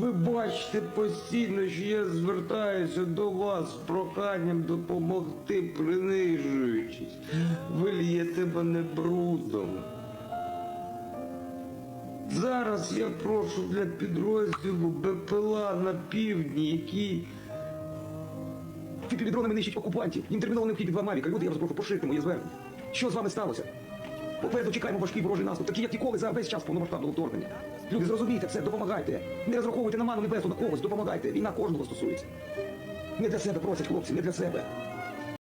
Ви бачите постійно, що я звертаюся до вас з проханням допомогти, принижуючись. Ви л'єте мене брудом. Зараз я прошу для підрозділу БПЛА на півдні, який Дронами нищить окупантів. Їм терміново необхідні два мавіка. Люди, я вас прошу, поширте моє звернення. Що з вами сталося? Попереду чекаємо важкий ворожий наступ, такий, як ніколи за весь час повномасштабного вторгнення. Люди, зрозумійте це, допомагайте. Не розраховуйте на ману небесу на когось, допомагайте. Війна кожного стосується. Не для себе просять хлопці, не для себе.